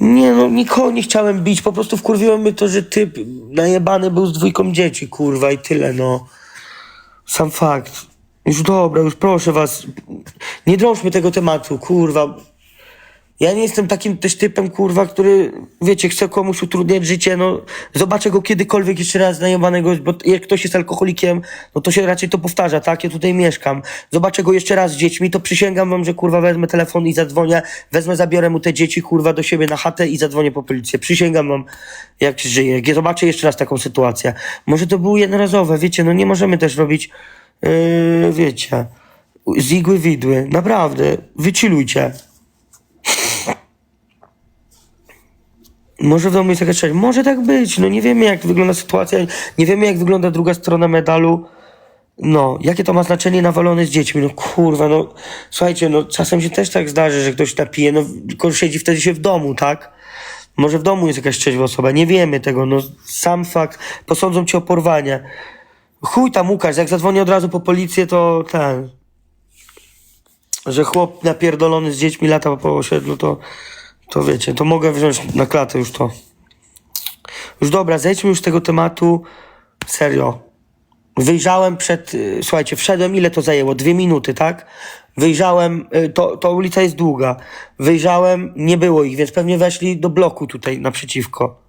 Nie no, nikogo nie chciałem bić, po prostu wkurwiło mnie to, że typ najebany był z dwójką dzieci, kurwa, i tyle, no. Sam fakt. Już dobra, już proszę was, nie drążmy tego tematu, kurwa. Ja nie jestem takim też typem, kurwa, który, wiecie, chce komuś utrudniać życie, no. Zobaczę go kiedykolwiek jeszcze raz najebanego, bo jak ktoś jest alkoholikiem, no to się raczej to powtarza, tak? Ja tutaj mieszkam. Zobaczę go jeszcze raz z dziećmi, to przysięgam wam, że, kurwa, wezmę telefon i zadzwonię, wezmę, zabiorę mu te dzieci, kurwa, do siebie na chatę i zadzwonię po policję. Przysięgam wam, jak. Jak Zobaczę jeszcze raz taką sytuację. Może to było jednorazowe, wiecie, no nie możemy też robić, yy, wiecie, z igły widły. Naprawdę, wychillujcie. Może w domu jest jakaś część. Może tak być. No nie wiemy, jak wygląda sytuacja. Nie wiemy, jak wygląda druga strona medalu. No, jakie to ma znaczenie nawalone z dziećmi? No kurwa, no słuchajcie, no czasem się też tak zdarzy, że ktoś napije, no tylko siedzi wtedy się w domu, tak? Może w domu jest jakaś trzeźwa osoba, nie wiemy tego, no sam fakt, posądzą cię o porwanie. Chuj tam Łukasz, jak zadzwoni od razu po policję, to ten, że chłop napierdolony z dziećmi lata po osiedlu, to, to wiecie, to mogę wziąć na klatę już to. Już dobra, zejdźmy już z tego tematu. Serio. Wyjrzałem przed, y, słuchajcie, wszedłem, ile to zajęło? Dwie minuty, tak? Wyjrzałem, y, to, to ulica jest długa. Wyjrzałem, nie było ich, więc pewnie weszli do bloku tutaj naprzeciwko.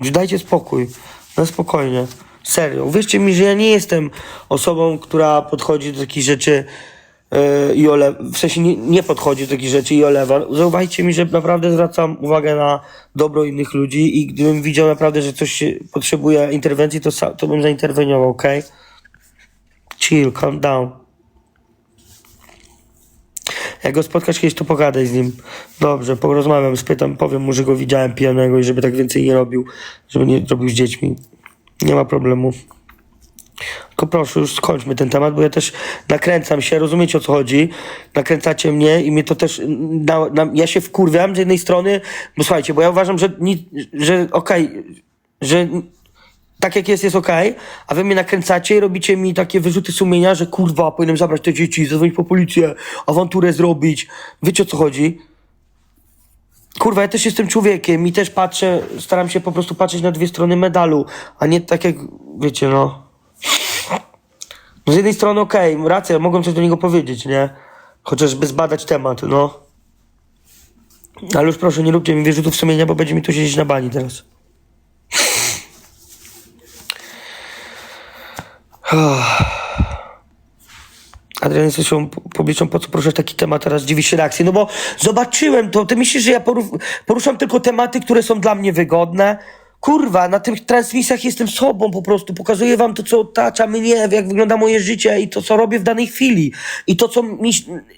Już dajcie spokój. Na spokojnie. Serio. Uwierzcie mi, że ja nie jestem osobą, która podchodzi do takich rzeczy i olewa. W sensie nie, nie podchodzi do takich rzeczy i olewa. Zaufajcie mi, że naprawdę zwracam uwagę na dobro innych ludzi i gdybym widział naprawdę, że coś potrzebuje interwencji, to, sa- to bym zainterweniował, ok? Chill, calm down. Jak go spotkasz kiedyś, to pogadaj z nim. Dobrze, porozmawiam, spytam, powiem mu, że go widziałem pijanego i żeby tak więcej nie robił, żeby nie robił z dziećmi. Nie ma problemu. Tylko proszę, już skończmy ten temat, bo ja też nakręcam się, rozumiecie o co chodzi? Nakręcacie mnie i mnie to też, na, na, ja się wkurwiam z jednej strony, bo słuchajcie, bo ja uważam, że, że okej, że tak jak jest, jest okej, a wy mnie nakręcacie i robicie mi takie wyrzuty sumienia, że kurwa, powinienem zabrać te dzieci, zadzwonić po policję, awanturę zrobić. Wiecie o co chodzi? Kurwa, ja też jestem człowiekiem i też patrzę, staram się po prostu patrzeć na dwie strony medalu, a nie tak jak, wiecie, no. Z jednej strony okej, racja, mogłem coś do niego powiedzieć, nie? Chociażby zbadać temat, no. Ale już proszę, nie róbcie mi wyrzutów sumienia, bo będzie mi tu siedzieć na bani teraz. Adrian, jesteś publiczną, po co poruszasz taki temat teraz? Dziwi się reakcji. No bo zobaczyłem to. Ty myślisz, że ja poru- poruszam tylko tematy, które są dla mnie wygodne? Kurwa, na tych transmisjach jestem sobą po prostu. Pokazuję wam to, co otacza mnie, jak wygląda moje życie i to, co robię w danej chwili. I to, co mi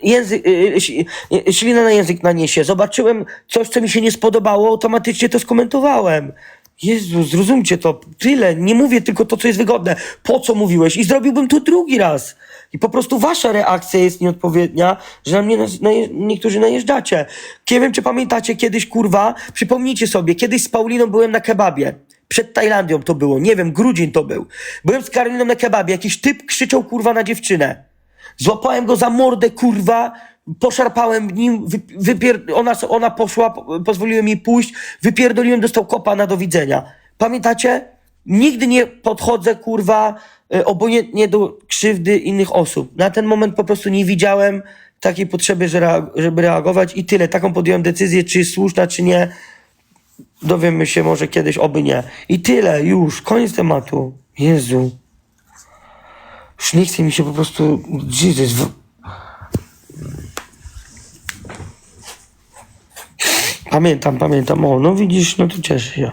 język, yy, ś- yy, ślina na język naniesie. Zobaczyłem coś, co mi się nie spodobało, automatycznie to skomentowałem. Jezu, zrozumcie to. Tyle. Nie mówię tylko to, co jest wygodne. Po co mówiłeś? I zrobiłbym to drugi raz. I po prostu wasza reakcja jest nieodpowiednia, że na mnie nas, naje, niektórzy najeżdżacie. Nie wiem, czy pamiętacie kiedyś, kurwa, przypomnijcie sobie, kiedyś z Pauliną byłem na kebabie. Przed Tajlandią to było, nie wiem, grudzień to był. Byłem z Karoliną na kebabie, jakiś typ krzyczał, kurwa, na dziewczynę. Złapałem go za mordę, kurwa, poszarpałem nim, wy, wypier... ona, ona poszła, po- pozwoliłem jej pójść, wypierdoliłem, dostał kopa na do widzenia. Pamiętacie? Nigdy nie podchodzę, kurwa, y, obojętnie do krzywdy innych osób. Na ten moment po prostu nie widziałem takiej potrzeby, żeby reagować i tyle. Taką podjąłem decyzję, czy jest słuszna, czy nie. Dowiemy się może kiedyś, oby nie. I tyle, już, koniec tematu. Jezu. Już nie chce mi się po prostu... Jesus, w... Pamiętam, pamiętam. O, no widzisz, no to cieszę się.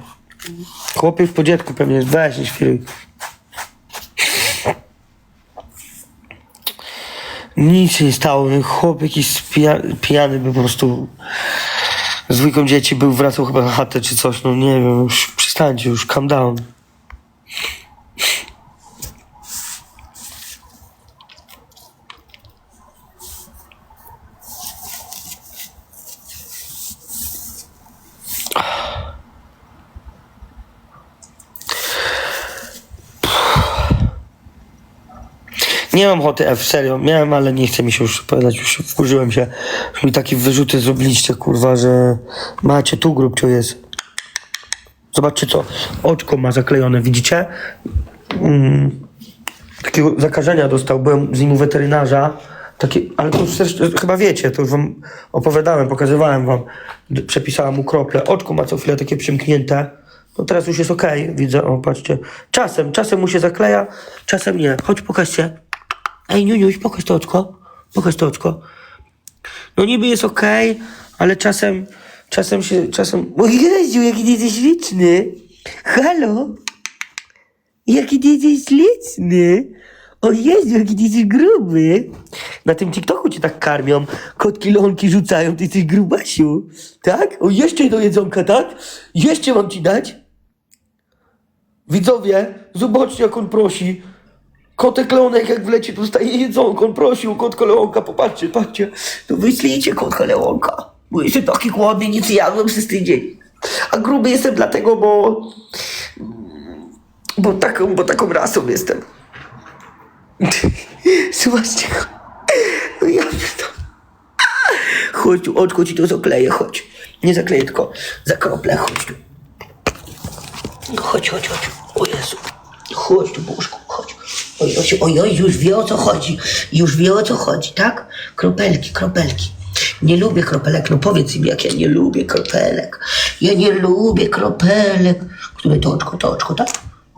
Chłopiec po dziecku pewnie. Weź, nie. Nic się nie stało. No, Chłop jakiś pija- pijany był po prostu z dwójką dzieci był, wracał chyba na chatę czy coś. No nie wiem, już przestańcie, już calm down. Nie mam ochoty F, serio. Miałem, ale nie chce mi się już opowiadać, już się wkurzyłem się. Już mi takie wyrzuty zrobiliście, kurwa, że macie tu grubcio jest. Zobaczcie co, oczko ma zaklejone, widzicie? Mm, takiego zakażenia dostał, byłem z nim u weterynarza. Takie, ale to już też, chyba wiecie, to już wam opowiadałem, pokazywałem wam. Przepisałem mu krople. Oczko ma co chwilę takie przymknięte. No teraz już jest okej, widzę, o patrzcie. Czasem, czasem mu się zakleja, czasem nie. Chodź, pokażcie. Ej, Niuniuś, pokaż to oczko. Pokaż to oczko. No niby jest okej, ale czasem, czasem się, czasem... O Jezu, jaki ty jesteś liczny. Halo? Jaki ty jesteś liczny. O Jezu, jaki ty jesteś gruby. Na tym TikToku cię tak karmią. Kotki lonki rzucają, ty jesteś grubasiu. Tak? O, jeszcze do jedzonka, tak? Jeszcze mam ci dać? Widzowie, zobaczcie jak on prosi. Kotek Leonek jak wleci, dostaje jedzonko. On prosił kotka Leonka, popatrzcie, patrzcie. No wyślijcie kotka Leonka. Bo jestem taki głodny, nic jadłem przez tydzień. A gruby jestem dlatego, bo... Bo taką, bo taką rasą jestem. Go. No ja pierdolę. Chodź tu, oczko ci to zakleję, chodź. Nie zakleję, tylko zakroplę, chodź tu. Chodź, chodź, chodź. O Jezu. Chodź tu, Bożku. Oj, oj, oj, oj, już wie o co chodzi. Już wie o co chodzi, tak? Kropelki, kropelki. Nie lubię kropelek, no powiedz im, jak ja nie lubię kropelek. Ja nie lubię kropelek. Które to oczko, to oczko, tak?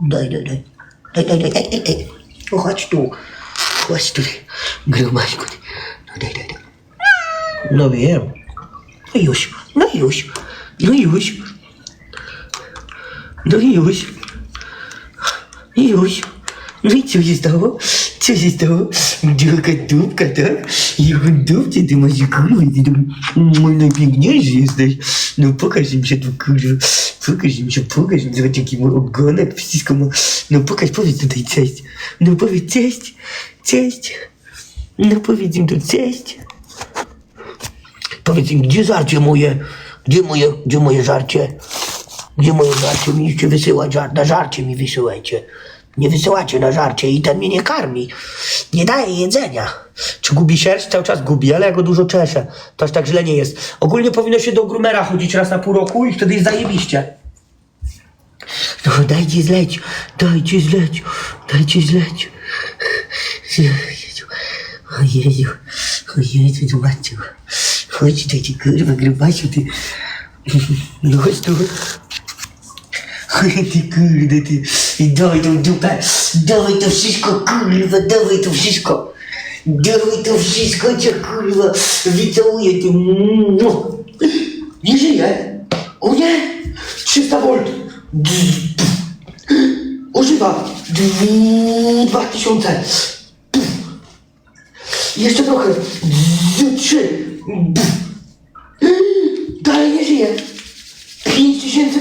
Daj, daj, daj. Daj, daj, daj, ej, ej. No chodź tu. Chodź tu. Gromaśku. No daj, daj, daj. No wiem. No już, no już, no już. No już. Już. No i Ну, что из того? Что из того? Дюка-дубка, да? Ерунду-то ты моя Мы на бегне звездой. Ну, покажемся, дукурю. Покажемся, покажемся. Вот таким огонок псискому. Ну, покаж, поведь туда часть. Ну, поведь часть. Часть. Ну, поведем тут часть. Поведем, где зарче мое? Где моє, где моє жарче? Где моє жарче? Мені ще висилать жар, да жарче мені висилайте. Nie wysyłacie na żarcie i ten mnie nie karmi. Nie daje jedzenia. Czy gubi sierść? Cały czas gubi, ale ja go dużo czeszę. To aż tak źle nie jest. Ogólnie powinno się do groomera chodzić raz na pół roku i wtedy jest zajebiście. No dajcie zleć, dajcie zleć, dajcie zleć. Jezu, o Jezu, o Jezu, zobaczcie. Chodź tutaj, ty kurwa, grubasiu, ty. No chodź tu. Ty kurde, ty. Dawaj tą dupę, dawaj to wszystko, kurwa, dawaj to wszystko. Dawaj to wszystko, cię kurwa, wycałuję, ty. Mua. Nie żyje. O nie! 300 volt. Używa. Dwa tysiące. Jeszcze trochę. Trzy. Dalej nie żyje. Pięć tysięcy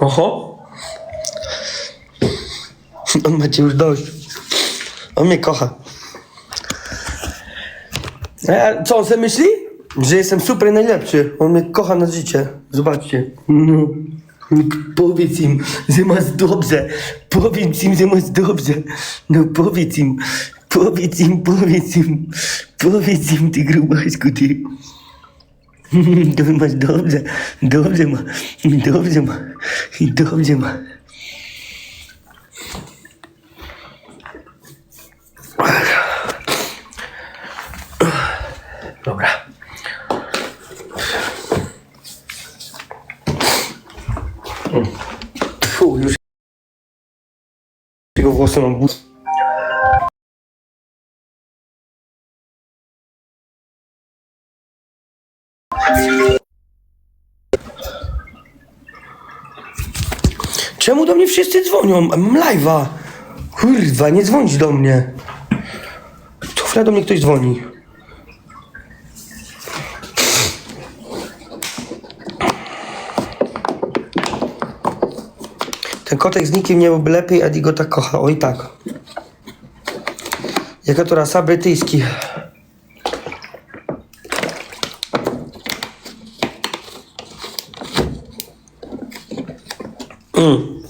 Oho. On macie już dość. On mnie kocha. A co on sobie myśli? Że jestem super najlepszy. On mnie kocha na życie. Zobaczcie. No. Powiedz im, że masz dobrze. Powiedz im, że masz dobrze. No powiedz im. Powiedz im, powiedz im. Powiedz im, ty grubaszku, ty. To masz dobrze. Dobrze ma. Dobrze ma. Dobrze ma. Czemu do mnie wszyscy dzwonią? Mam live'a. Kurwa, nie dzwonić do mnie. Chwilę do mnie ktoś dzwoni. Ten kotek z nikim nie byłby lepiej, Eddie go tak kocha. Oj tak. Jaka to rasa? Brytyjski. Mm.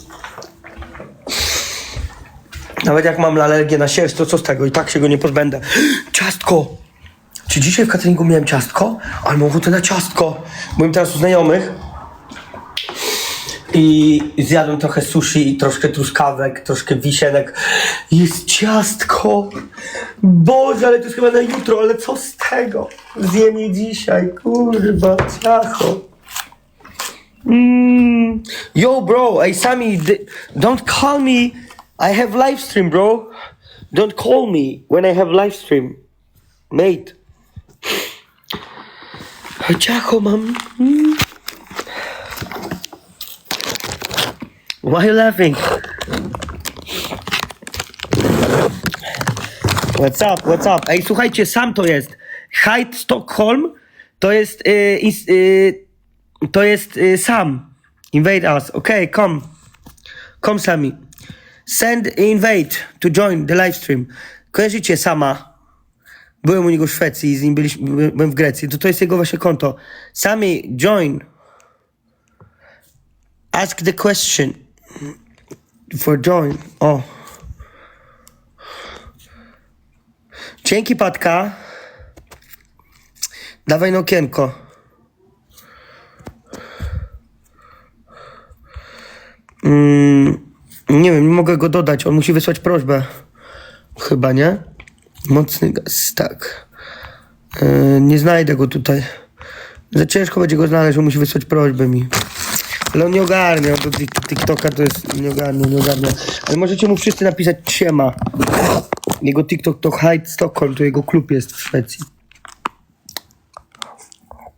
Nawet jak mam alergię na sierść, to co z tego? I tak się go nie pozbędę. Ciastko! Czy dzisiaj w cateringu miałem ciastko? Ale mam ochotę na ciastko. Byłem teraz u znajomych i zjadłem trochę sushi i troszkę truskawek, troszkę wisienek. Jest ciastko! Boże, ale to jest chyba na jutro, ale co z tego? Zjem je dzisiaj, kurwa, ciacho. Mm. Yo, bro, ej, Sami, don't call me. I have live stream, bro. Don't call me when I have live stream. Mate. Ciacho mam. Mm. Why you laughing? What's up, what's up? Ej, słuchajcie, sam to jest. Hyde Stockholm to jest, y, y, to jest y, Sam. Invade us. Okay, come. Come, Sami. Send invade to join the live stream. Kojarzycie Sama? Byłem u niego w Szwecji, z nim byliśmy, byłem w Grecji. To to jest jego właśnie konto. Sami, join. Ask the question. For join. O. Dzięki, Patka. Dawaj no okienko. Mm, nie wiem, nie mogę go dodać. On musi wysłać prośbę. Chyba, nie? Mocny gaz, tak. Yy, nie znajdę go tutaj. Za ciężko będzie go znaleźć, on musi wysłać prośbę mi. On nie ogarnia, do Tik- TikToka to jest nie ogarnia, nie ogarnia. Ale możecie mu wszyscy napisać siema. Jego TikTok to Hyde Stockholm, to jego klub jest w Szwecji.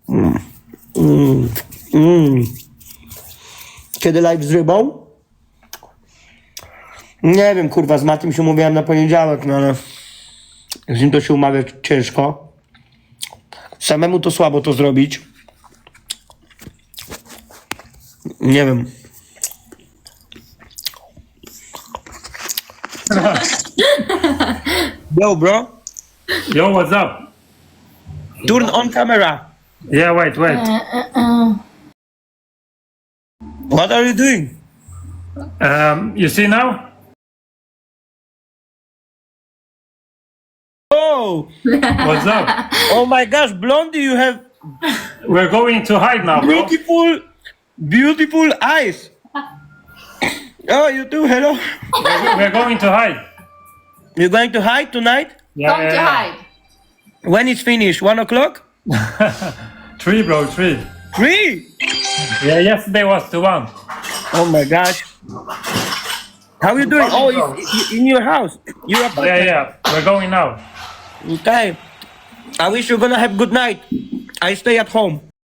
Mm. Mm. Mm. Kiedy live z rybą? Nie wiem, kurwa, z Matym się umówiłem na poniedziałek, no ale z nim to się umawiać ciężko. Samemu to słabo to zrobić. Nie wiem. Yo, bro. Yo, what's up? Turn on camera. Yeah, wait, wait. Uh, uh, uh. What are you doing? Um, you see now? Oh, What's up? oh my gosh, Blondie, you have We're going to hide now, bro. beautiful, beautiful eyes. Oh, you too. Hello. We're going to hide. You're going to hide tonight? Yeah, Come yeah, to yeah. hide. When it's finished? One o'clock? Three, bro, three. Three. Yeah, yesterday was the one. Oh my gosh. How you doing? Oh, it's in your house. Your Yeah, apartment. yeah. We're going now. Okay. I wish you're gonna have good night. I stay at home.